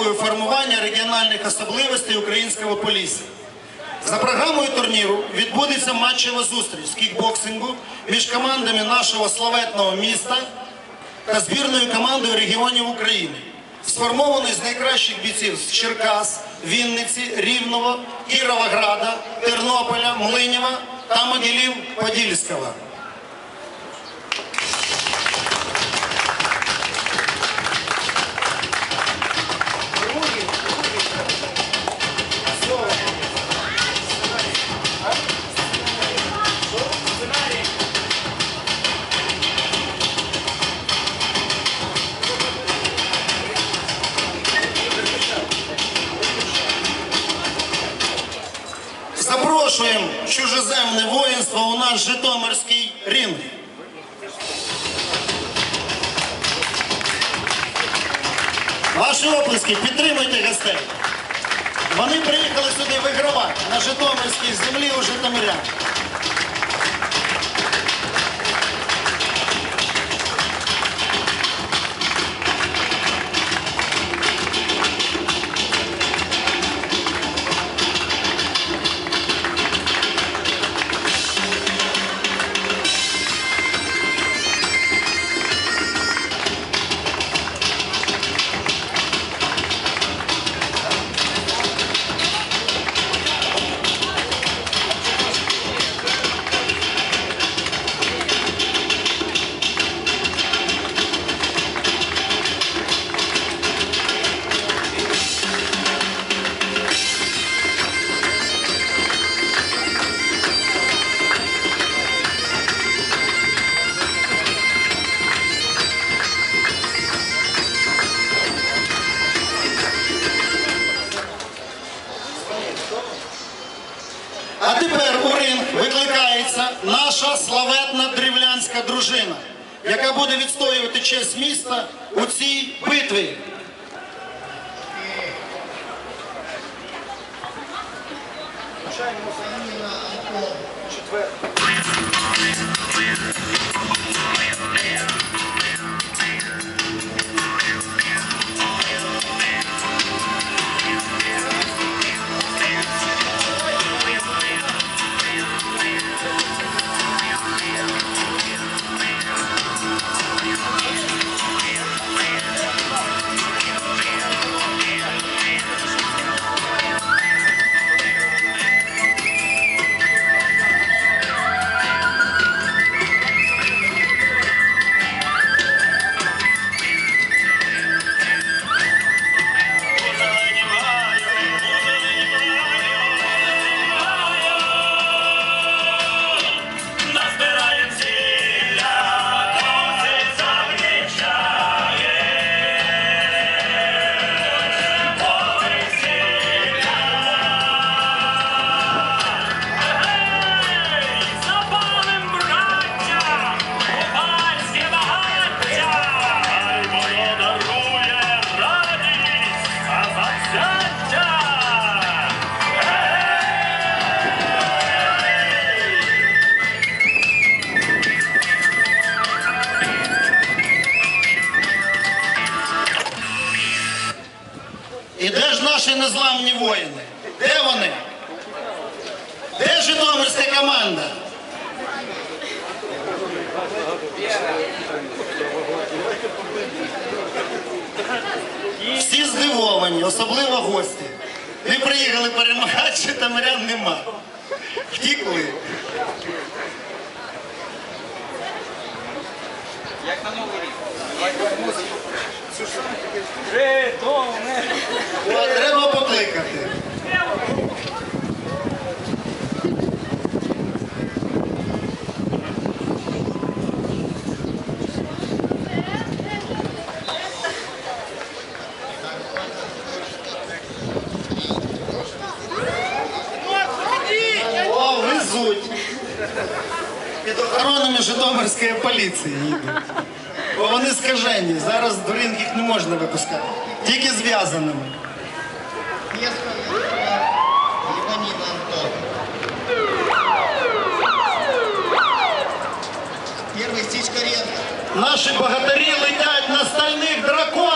основою формування регіональних особливостей українського полісся. За програмою турніру відбудеться матчева зустріч з кікбоксингу між командами нашого славетного міста та збірною командою регіонів України, сформований з найкращих бійців з Черкас, Вінниці, Рівного, Кіровограда, Тернополя, Млинєва та Могилів Подільського. Запрошуємо чужеземне воїнство у наш Житомирський ринг. Ваші оплески, підтримуйте гостей. Вони приїхали сюди вигравати на Житомирській землі у Житомирян. Дружина, яка буде відстоювати честь міста у цій битві. Як на новий рік. Треба покликати. Під охоронами Житомирської поліції їдуть скажені. Зараз до ринг їх не можна випускати. Тільки зв'язаними. Наші богатирі летять на стальних драконах.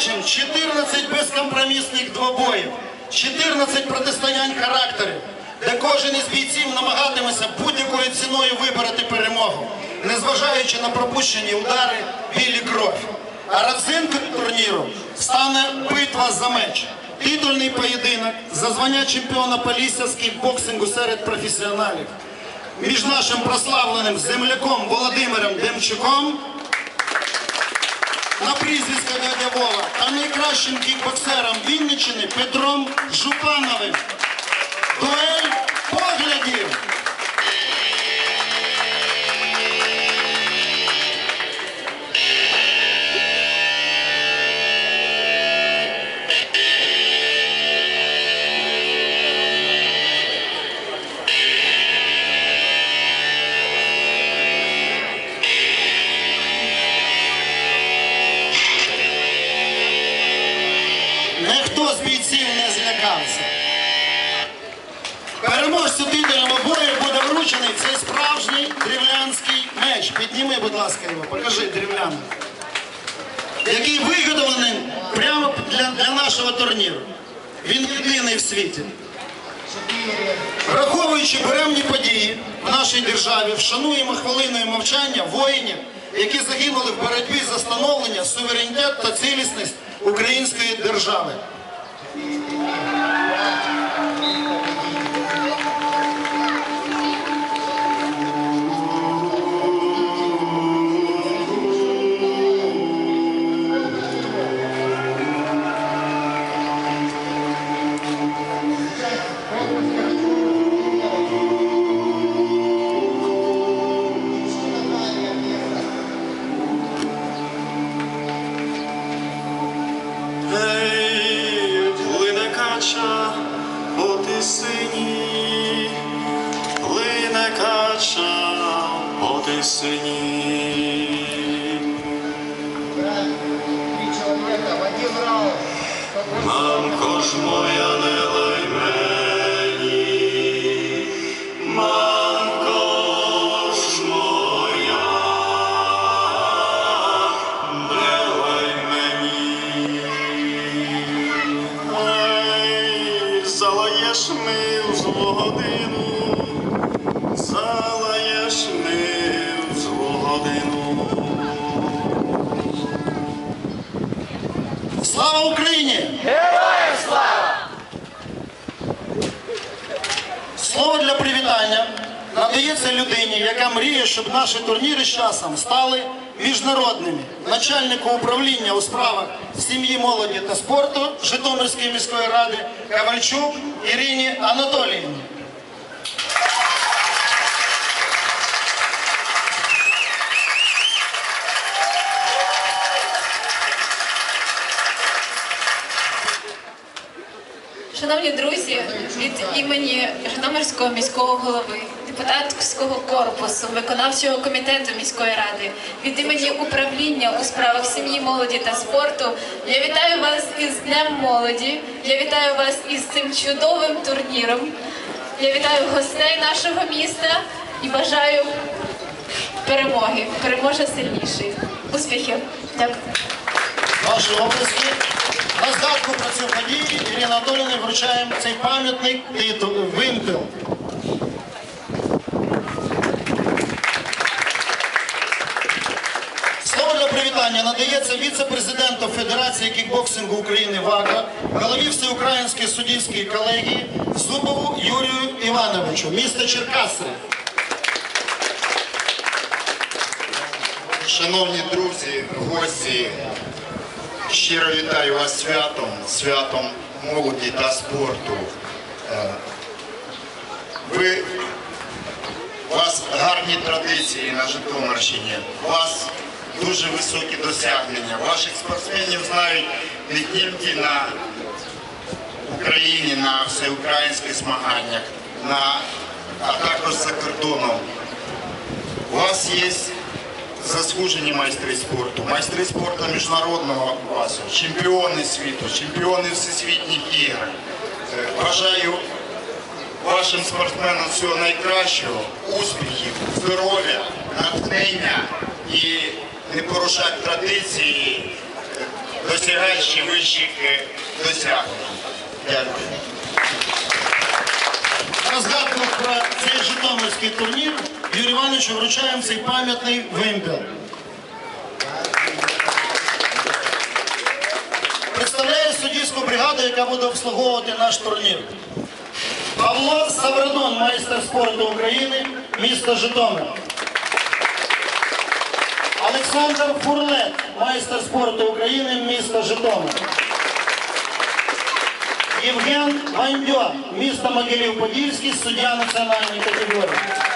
Побачимо 14 безкомпромісних двобоїв, 14 протистоянь характерів, де кожен із бійців намагатиметься будь-якою ціною вибороти перемогу, незважаючи на пропущені удари, білі кров. А родзинкою турніру стане битва за меч. Титульний поєдинок за звання чемпіона Полісся з кікбоксингу серед професіоналів між нашим прославленим земляком Володимиром Демчуком на прізвисько дядя Вова та найкращим кікбоксером Вінниччини Петром Жупановим. Дуель поглядів. Ніхто з бійців не злякався. Переможцю титульного бою буде вручений цей справжній древлянський меч. Підніми, будь ласка, його, покажи древляний. Який виготовлений прямо для, для нашого турніру. Він єдиний в світі. Враховуючи буремні події в нашій державі, вшануємо хвилиною мовчання воїнів, які загинули в боротьбі за становлення, суверенітет та цілісність української держави. Україні! Героям слава! Слово для привітання надається людині, яка мріє, щоб наші турніри з часом стали міжнародними. Начальнику управління у справах сім'ї, молоді та спорту Житомирської міської ради Ковальчук Ірині Анатоліївні. Шановні друзі, від імені Житомирського міського голови, депутатського корпусу, виконавчого комітету міської ради, від імені управління у справах сім'ї, молоді та спорту, я вітаю вас із Днем молоді. Я вітаю вас із цим чудовим турніром. Я вітаю гостей нашого міста і бажаю перемоги. Переможе сильніший. Успіхів! Дякую. Ваші області. На згадку про цю подію Ірині Анатоліївні вручаємо цей пам'ятний титул вимпел. Слово для привітання надається віце-президенту Федерації кікбоксингу України ВАКа, голові Всеукраїнської суддівської колегії Зубову Юрію Івановичу, місто Черкаси. Шановні друзі, гості, щиро вітаю вас святом, святом молоді та спорту. Е, Ви, у вас гарні традиції на Житомирщині, у вас дуже високі досягнення. Ваших спортсменів знають не тільки на Україні, на всеукраїнських змаганнях, на, а також за кордоном. У вас є заслужені майстри спорту, майстри спорту міжнародного класу, чемпіони світу, чемпіони всесвітніх ігор. Е, Бажаю вашим спортсменам всього найкращого, успіхів, здоров'я, натхнення і не порушати традиції, е, досягаючи вищих е, досягнень. Дякую. На згадку про цей Житомирський турнір Юрію Івановичу вручаємо цей пам'ятний вимпел. Представляє суддівську бригаду, яка буде обслуговувати наш турнір. Павло Саврадон, майстер спорту України, місто Житомир. Олександр Фурлет, майстер спорту України, місто Житомир. Євген Вандьо, місто Могилів-Подільський, суддя національної категорії.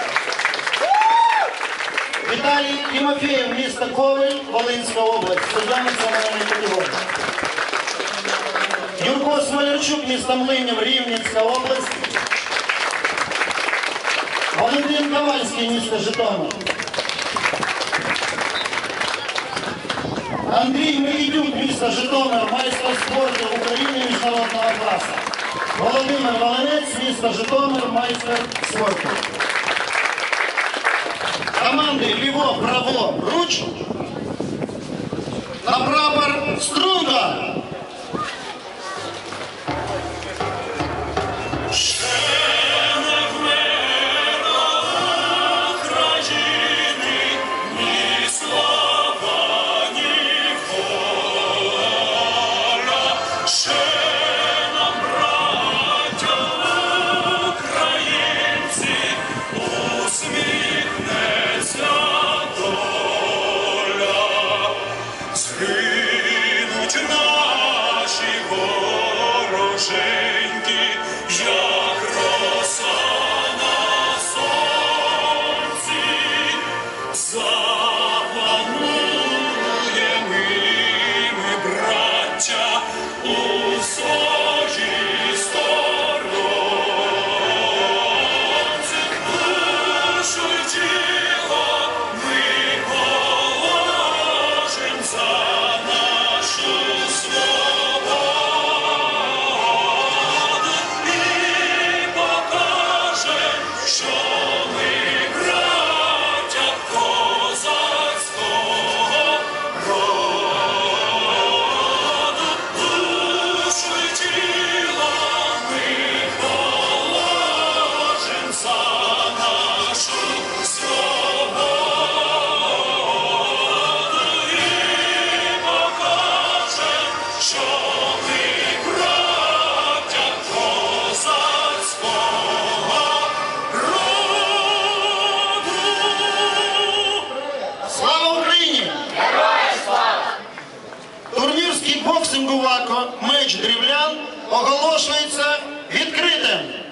Віталій Тимофєєв, місто Ковель, Волинська область, суддя національної категорії. Юрко Смолярчук, місто Млинів, Рівненська область. Валентин Ковальський, місто Житомир. Андрій Микитюк, місто Житомир, майстер спорту України міжнародного класу. Володимир Волинець, місто Житомир, майстер спорту. Команди ліво, право, руч. На прапор струнка. З кікбоксингу ВАКО «Меч дрівлян» оголошується відкритим.